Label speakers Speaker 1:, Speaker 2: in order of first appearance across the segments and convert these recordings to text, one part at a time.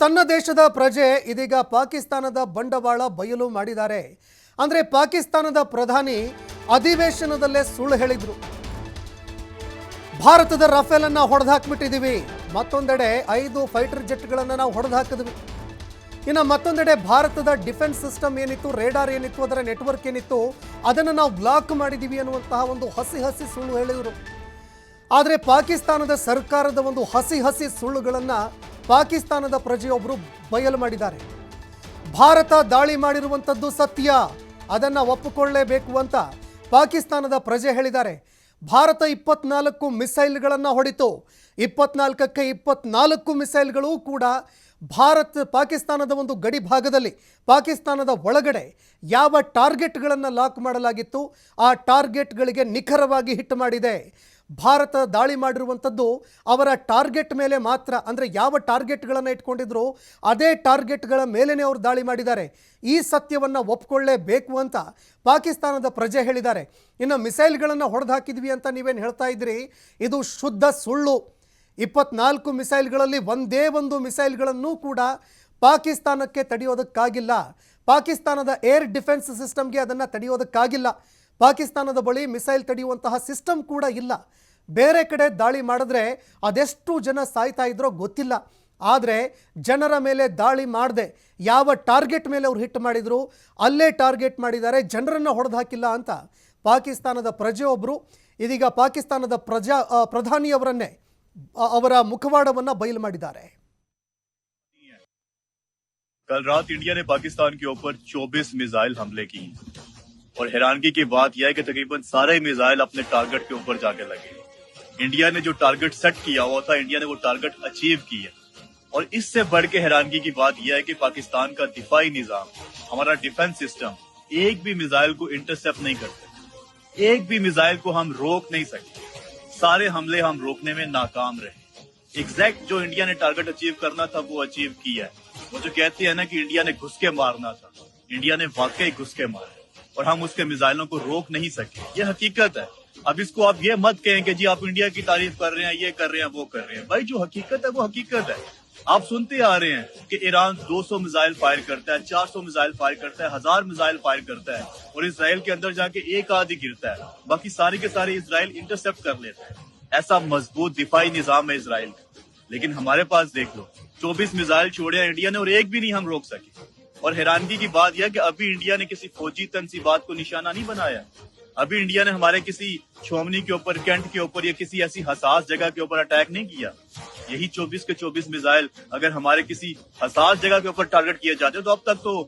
Speaker 1: ತನ್ನ ದೇಶದ ಪ್ರಜೆ ಇದೀಗ ಪಾಕಿಸ್ತಾನದ ಬಂಡವಾಳ ಬಯಲು ಮಾಡಿದ್ದಾರೆ. ಅಂದ್ರೆ ಪಾಕಿಸ್ತಾನದ ಪ್ರಧಾನಿ ಅಧಿವೇಶನದಲ್ಲೇ ಸುಳ್ಳು ಹೇಳಿದ್ರು. ಭಾರತದ ರಫೇಲ್ ಅನ್ನ ಹೊಡೆದಾಕ್ಬಿಟ್ಟಿದೀವಿ. ಮತ್ತೊಂದೆಡೆ ಐದು ಫೈಟರ್ ಜೆಟ್ಗಳನ್ನು ನಾವು ಹೊಡೆದು ಹಾಕಿದ್ವಿ ಇನ್ನು ಮತ್ತೊಂದೆಡೆ ಭಾರತದ ಡಿಫೆನ್ಸ್ ಸಿಸ್ಟಮ್ ಏನಿತ್ತು, ರೇಡಾರ್ ಏನಿತ್ತು, ಅದರ ನೆಟ್ವರ್ಕ್ ಏನಿತ್ತು, ಅದನ್ನು ನಾವು ಬ್ಲಾಕ್ ಮಾಡಿದ್ದೀವಿ ಅನ್ನುವಂತಹ ಒಂದು ಹಸಿ ಹಸಿ ಸುಳ್ಳು ಹೇಳಿದರು. ಆದರೆ ಪಾಕಿಸ್ತಾನದ ಸರ್ಕಾರದ ಒಂದು ಹಸಿ ಹಸಿ ಸುಳ್ಳುಗಳನ್ನು ಪಾಕಿಸ್ತಾನದ ಪ್ರಜೆಯೊಬ್ಬರು ಬಯಲು ಮಾಡಿದ್ದಾರೆ. ಭಾರತ ದಾಳಿ ಮಾಡಿರುವಂಥದ್ದು ಸತ್ಯ. ಅದನ್ನು ಒಪ್ಪಿಕೊಳ್ಳಲೇಬೇಕು ಅಂತ ಪಾಕಿಸ್ತಾನದ ಪ್ರಜೆ ಹೇಳಿದ್ದಾರೆ. ಭಾರತ ಇಪ್ಪತ್ನಾಲ್ಕು ಮಿಸೈಲ್ಗಳನ್ನು ಹೊಡಿತು. ಇಪ್ಪತ್ನಾಲ್ಕಕ್ಕೆ ಇಪ್ಪತ್ನಾಲ್ಕು ಮಿಸೈಲ್ಗಳು ಕೂಡ ಭಾರತ ಪಾಕಿಸ್ತಾನದ ಒಂದು ಗಡಿ ಭಾಗದಲ್ಲಿ, ಪಾಕಿಸ್ತಾನದ ಒಳಗಡೆ ಯಾವ ಟಾರ್ಗೆಟ್ಗಳನ್ನು ಲಾಕ್ ಮಾಡಲಾಗಿತ್ತು, ಆ ಟಾರ್ಗೆಟ್ಗಳಿಗೆ ನಿಖರವಾಗಿ ಹಿಟ್ ಮಾಡಿದೆ. ಭಾರತ ದಾಳಿ ಮಾಡಿರುವಂಥದ್ದು ಅವರ ಟಾರ್ಗೆಟ್ ಮೇಲೆ ಮಾತ್ರ, ಅಂದರೆ ಯಾವ ಟಾರ್ಗೆಟ್ಗಳನ್ನು ಇಟ್ಕೊಂಡಿದ್ರು ಅದೇ ಟಾರ್ಗೆಟ್ಗಳ ಮೇಲೇ ಅವರು ದಾಳಿ ಮಾಡಿದ್ದಾರೆ. ಈ ಸತ್ಯವನ್ನು ಒಪ್ಕೊಳ್ಳೇಬೇಕು ಅಂತ ಪಾಕಿಸ್ತಾನದ ಪ್ರಜೆ ಹೇಳಿದ್ದಾರೆ. ಇನ್ನು ಮಿಸೈಲ್ಗಳನ್ನು ಹೊಡೆದು ಹಾಕಿದ್ವಿ ಅಂತ ನೀವೇನು ಹೇಳ್ತಾ ಇದ್ರಿ ಇದು ಶುದ್ಧ ಸುಳ್ಳು. ಇಪ್ಪತ್ನಾಲ್ಕು ಮಿಸೈಲ್ಗಳಲ್ಲಿ ಒಂದೇ ಒಂದು ಮಿಸೈಲ್ಗಳನ್ನು ಕೂಡ ಪಾಕಿಸ್ತಾನಕ್ಕೆ ತಡೆಯೋದಕ್ಕಾಗಿಲ್ಲ. ಪಾಕಿಸ್ತಾನದ ಏರ್ ಡಿಫೆನ್ಸ್ ಸಿಸ್ಟಮ್ಗೆ ಅದನ್ನು ತಡೆಯೋದಕ್ಕಾಗಿಲ್ಲ. ಪಾಕಿಸ್ತಾನದ ಬಳಿ ಮಿಸೈಲ್ ತಡೆಯುವಂತಹ ಸಿಸ್ಟಮ್ ಕೂಡ ಇಲ್ಲ ಬೇರೆ ಕಡೆ ದಾಳಿ ಮಾಡಿದ್ರೆ ಅದೆಷ್ಟು ಜನ ಸಾಯ್ತಾ ಇದ್ರೋ ಗೊತ್ತಿಲ್ಲ ಆದರೆ ಜನರ ಮೇಲೆ ದಾಳಿ ಮಾಡದೆ ಯಾವ ಟಾರ್ಗೆಟ್ ಮೇಲೆ ಅವ್ರು ಹಿಟ್ ಮಾಡಿದ್ರು ಅಲ್ಲೇ ಟಾರ್ಗೆಟ್ ಮಾಡಿದ್ದಾರೆ ಜನರನ್ನು ಹೊಡೆದು ಹಾಕಿಲ್ಲ ಅಂತ ಪಾಕಿಸ್ತಾನದ ಪ್ರಜೆಯೊಬ್ಬರು ಇದೀಗ ಪಾಕಿಸ್ತಾನದ ಪ್ರಜಾ ಆ, ಪ್ರಧಾನಿಯವರನ್ನೇ ಆ, ಅವರ ಮುಖವಾಡವನ್ನು ಬಯಲು ಮಾಡಿದ್ದಾರೆ
Speaker 2: कल रात इंडिया ने पाकिस्तान के ऊपर 24 मिसाइल हमले اور حیرانگی کی بات یہ ہے کہ تقریباً سارے میزائل اپنے ٹارگٹ کے اوپر جا کے لگے انڈیا نے جو ٹارگٹ سیٹ کیا ہوا تھا، انڈیا نے وہ ٹارگٹ اچیو کیا۔ اور اس سے بڑھ کے حیرانگی کی بات یہ ہے کہ پاکستان کا دفاعی نظام، ہمارا ڈیفنس سسٹم ایک بھی میزائل کو انٹرسپٹ نہیں کرتے ایک بھی میزائل کو ہم روک نہیں سکتے۔ سارے حملے ہم روکنے میں ناکام رہے۔ ایگزیکٹ جو انڈیا نے ٹارگٹ اچیو کرنا تھا، وہ اچیو کیا ہے۔ وہ جو کہتے ہیں نا کہ انڈیا نے گھس کے مارنا تھا، انڈیا نے واقعی گھس کے مارا اور ہم اس کے میزائلوں کو روک نہیں سکے۔ یہ حقیقت ہے۔ اب اس کو آپ یہ مت کہیں کہ جی آپ انڈیا کی تعریف کر رہے ہیں، یہ کر رہے ہیں، وہ کر رہے ہیں۔ بھائی جو حقیقت ہے، وہ حقیقت ہے۔ آپ سنتے آ رہے ہیں کہ ایران دو سو میزائل فائر کرتا ہے، چار سو میزائل فائر کرتا ہے، ہزار میزائل فائر کرتا ہے اور اسرائیل کے اندر جا کے ایک آدھی گرتا ہے۔ باقی سارے کے سارے اسرائیل انٹرسپٹ کر لیتا ہے۔ ایسا مضبوط دفاعی نظام ہے اسرائیل کا۔ لیکن ہمارے پاس دیکھ لو، چوبیس میزائل چھوڑے ہیں انڈیا نے اور ایک بھی نہیں ہم روک سکے۔ اور حیرانگی کی بات یہ کہ ابھی انڈیا نے کسی فوجی تنصیبات کو نشانہ نہیں بنایا۔ ابھی انڈیا نے ہمارے کسی چھومنی کے اوپر، کینٹ کے اوپر یا کسی ایسی حساس جگہ کے اوپر اٹیک نہیں کیا۔ یہی چوبیس کے چوبیس میزائل اگر ہمارے کسی حساس جگہ کے اوپر ٹارگٹ کیا جاتے تو اب تک تو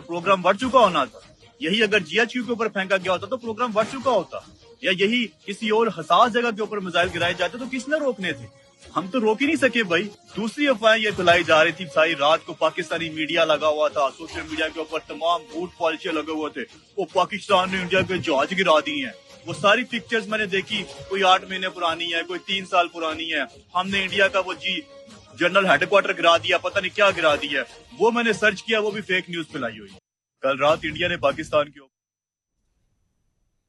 Speaker 2: پروگرام بڑھ چکا ہونا تھا۔ یہی اگر جی ایچ یو کے اوپر پھینکا گیا ہوتا تو پروگرام بڑھ چکا ہوتا۔ یا یہی کسی اور حساس جگہ کے اوپر میزائل گرائے جاتے تو کس نے روکنے تھے؟ ہم تو روک ہی نہیں سکے بھائی۔ دوسری افواہیں یہ پھیلائی جا رہی تھی ساری رات کو پاکستانی میڈیا لگا ہوا تھا۔ سوشل میڈیا کے اوپر تمام بوٹ پالچے لگے ہوئے تھے۔ وہ پاکستان نے انڈیا کے جہاز گرا دی ہیں۔ وہ ساری پکچرز میں نے دیکھی۔ کوئی آٹھ مہینے پرانی ہے، کوئی تین سال پرانی ہے۔ ہم نے انڈیا کا وہ جی جنرل ہیڈ کوارٹر گرا دیا، پتہ نہیں کیا گرا دیا ہے۔ وہ میں نے سرچ کیا، وہ بھی فیک نیوز پھیلائی ہوئی۔ کل رات انڈیا نے پاکستان کے